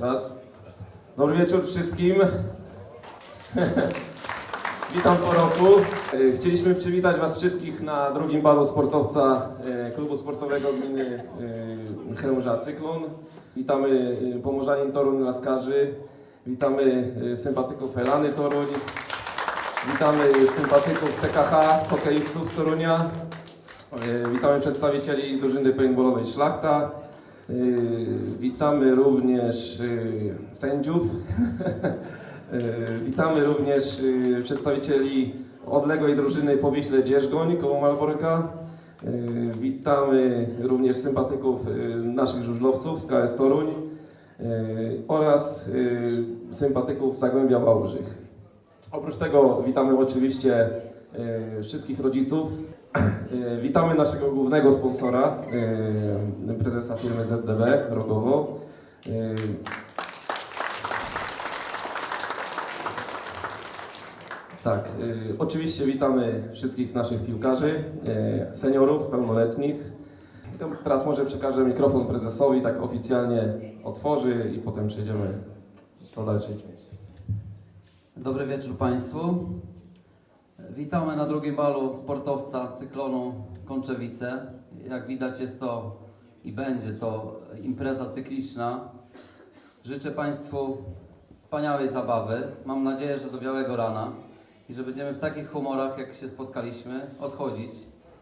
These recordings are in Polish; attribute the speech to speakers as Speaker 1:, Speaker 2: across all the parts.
Speaker 1: raz. Dobry wieczór wszystkim. Witam po roku. E, Chcieliśmy przywitać Was wszystkich na drugim balu sportowca e, Klubu Sportowego Gminy e, Chełmża Cyklon. Witamy Pomorzanin Toruń Laskarzy. Witamy sympatyków Elany Toruń. Witamy sympatyków TKH, hokeistów z Torunia. Witamy przedstawicieli drużyny paintballowej Szlachta. E, Witamy również e, sędziów. E, Witamy również przedstawicieli odległej drużyny Powiśle Dzierżgoń koło Malborka. Witamy również sympatyków naszych żużlowców z KS Toruń oraz sympatyków Zagłębia Wałbrzych. Oprócz tego witamy oczywiście wszystkich rodziców. E, witamy naszego głównego sponsora, e, prezesa firmy ZDB Rogowo. E, tak, oczywiście witamy wszystkich naszych piłkarzy, seniorów, pełnoletnich. Teraz może przekażę mikrofon prezesowi, tak oficjalnie otworzy i potem przejdziemy do dalszej części.
Speaker 2: Dobry wieczór Państwu. Witamy na drugim balu sportowca cyklonu Kączewice. Jak widać jest to i będzie to impreza cykliczna. Życzę Państwu wspaniałej zabawy. Mam nadzieję, że do białego rana i że będziemy w takich humorach, jak się spotkaliśmy, odchodzić.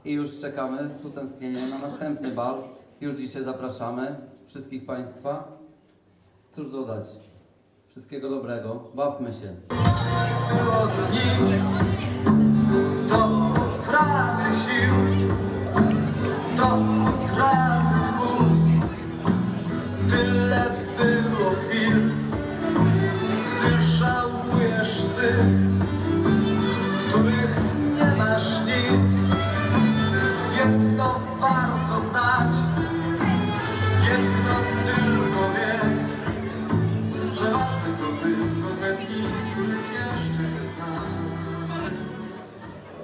Speaker 2: I już czekamy z utęsknieniem na następny bal. Już dzisiaj zapraszamy wszystkich Państwa. Cóż dodać? Wszystkiego dobrego. Bawmy się.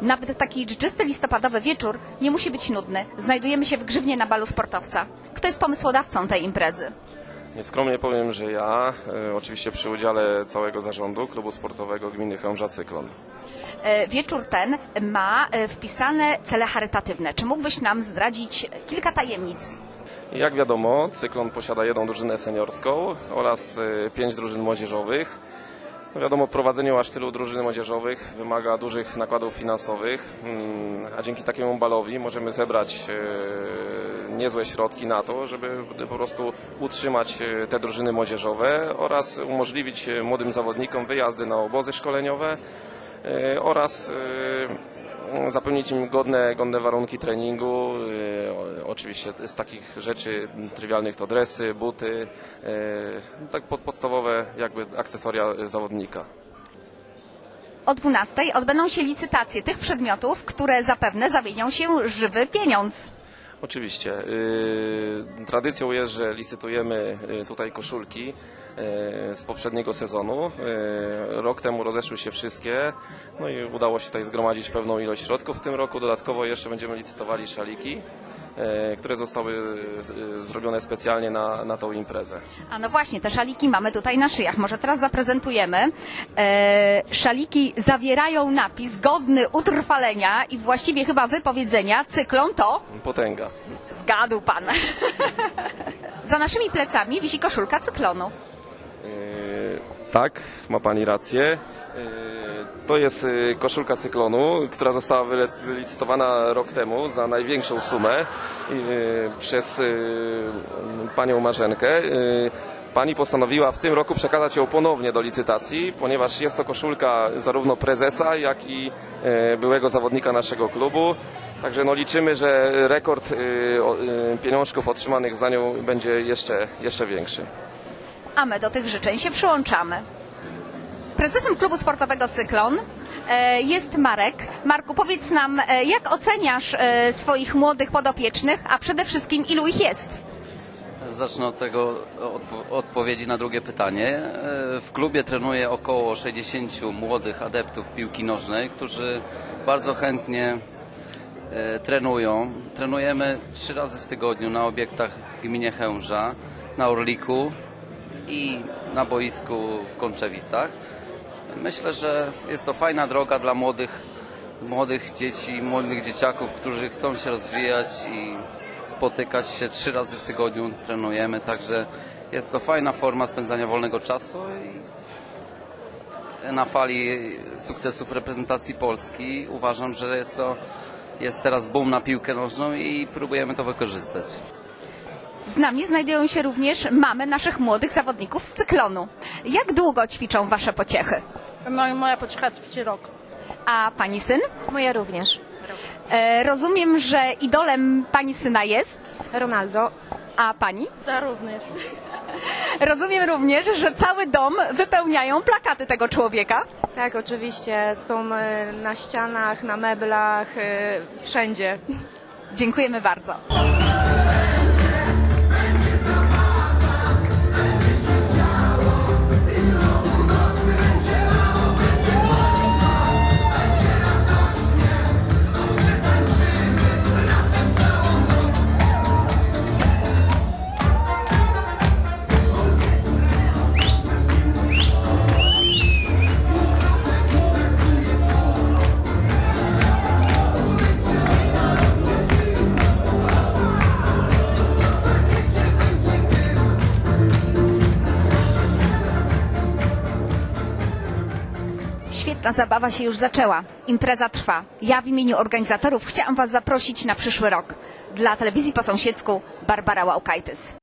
Speaker 3: Nawet taki dżdżysty listopadowy wieczór nie musi być nudny. Znajdujemy się w Grzywnie na balu sportowca. Kto jest pomysłodawcą tej imprezy?
Speaker 4: Nieskromnie powiem, że ja, e, oczywiście przy udziale całego zarządu klubu sportowego gminy Chełmża Cyklon.
Speaker 3: E, Wieczór ten ma e, wpisane cele charytatywne. Czy mógłbyś nam zdradzić kilka tajemnic?
Speaker 4: Jak wiadomo, Cyklon posiada jedną drużynę seniorską oraz e, pięć drużyn młodzieżowych. No wiadomo, prowadzenie aż tylu drużyn młodzieżowych wymaga dużych nakładów finansowych, mm, a dzięki takiemu balowi możemy zebrać e, niezłe środki na to, żeby po prostu utrzymać e, te drużyny młodzieżowe oraz umożliwić e, młodym zawodnikom wyjazdy na obozy szkoleniowe oraz zapewnić im godne, godne warunki treningu. e, Oczywiście z takich rzeczy trywialnych to dresy, buty, e, tak pod, podstawowe jakby akcesoria zawodnika.
Speaker 3: O 12 odbędą się licytacje tych przedmiotów, które zapewne zamienią się żywy pieniądz.
Speaker 4: Oczywiście. y, Tradycją jest, że licytujemy tutaj koszulki z poprzedniego sezonu. Y, Rok temu rozeszły się wszystkie, no i udało się tutaj zgromadzić pewną ilość środków. W tym roku dodatkowo jeszcze będziemy licytowali szaliki, y, które zostały zrobione specjalnie na, na tą imprezę.
Speaker 3: A no właśnie, te szaliki mamy tutaj na szyjach. Może teraz zaprezentujemy. E, szaliki zawierają napis godny utrwalenia i właściwie chyba wypowiedzenia. Cyklon to
Speaker 4: Potęga.
Speaker 3: Zgadł pan. Za naszymi plecami wisi koszulka cyklonu.
Speaker 4: Tak, ma Pani rację. Yy, To jest yy, koszulka cyklonu, która została wylicytowana rok temu za największą sumę yy, przez Panią Marzenkę. Pani postanowiła w tym roku przekazać ją ponownie do licytacji, ponieważ jest to koszulka zarówno prezesa, jak i byłego zawodnika naszego klubu. Także no liczymy, że rekord pieniążków otrzymanych za nią będzie jeszcze, jeszcze większy.
Speaker 3: A my do tych życzeń się przyłączamy. Prezesem klubu sportowego Cyklon e, jest Marek. Marku, powiedz nam, e, jak oceniasz e, swoich młodych podopiecznych, a przede wszystkim ilu ich jest?
Speaker 2: Zacznę od tego odpo- odpowiedzi na drugie pytanie. W klubie trenuje około 60 młodych adeptów piłki nożnej, którzy bardzo chętnie trenują. Trenujemy trzy razy w tygodniu na obiektach w gminie Chełmża, na Orliku i na boisku w Konczewicach. Myślę, że jest to fajna droga dla młodych, młodych dzieci, młodych dzieciaków, którzy chcą się rozwijać i spotykać się trzy razy w tygodniu, trenujemy, także jest to fajna forma spędzania wolnego czasu i na fali sukcesów reprezentacji Polski uważam, że jest to jest teraz boom na piłkę nożną i próbujemy to wykorzystać.
Speaker 3: Z nami znajdują się również mamy naszych młodych zawodników z cyklonu. Jak długo ćwiczą wasze pociechy?
Speaker 5: No i moja pociecha trwa rok.
Speaker 3: A pani syn?
Speaker 6: Moja również.
Speaker 3: E, rozumiem, że idolem pani syna jest,
Speaker 6: Ronaldo.
Speaker 3: a pani?
Speaker 5: Za również.
Speaker 3: Rozumiem również, że cały dom wypełniają plakaty tego człowieka.
Speaker 6: Tak, oczywiście. Są e, na ścianach, na meblach, e, wszędzie.
Speaker 3: Dziękujemy bardzo. Świetna zabawa się już zaczęła. Impreza trwa. Ja w imieniu organizatorów chciałam Was zaprosić na przyszły rok. Dla telewizji po sąsiedzku Barbara Łałkajtys.